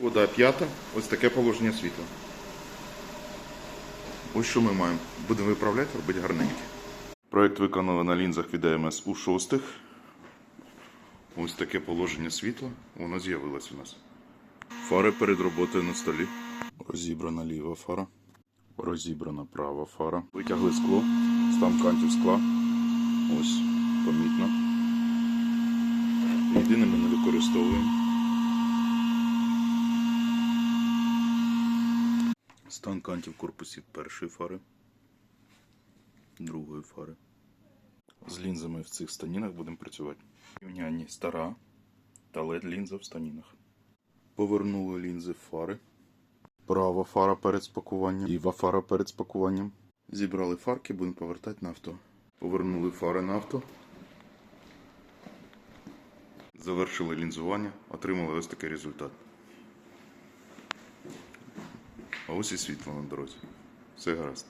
Вода п'ята, ось таке положення світла. Ось що ми маємо. Будемо виправляти, робити гарненьке. Проект виконано на лінзах від АМС у шостих. Ось таке положення світла. Воно з'явилось у нас. Фари перед роботою на столі. Розібрана ліва фара. Розібрана права фара. Витягли скло, стан кантів скла. Ось, помітно. Єдине ми не використовуємо. Стан кантів корпусів першої фари, другої фари. З лінзами в цих станінах будемо працювати. Рівнянні стара та LED лінза в станінах. Повернули лінзи фари. Права фара перед спакуванням, ліва фара перед спакуванням. Зібрали фарки, будемо повертати на авто. Повернули фари на авто. Завершили лінзування, отримали ось такий результат. А ось і світло на дорозі. Все гаразд.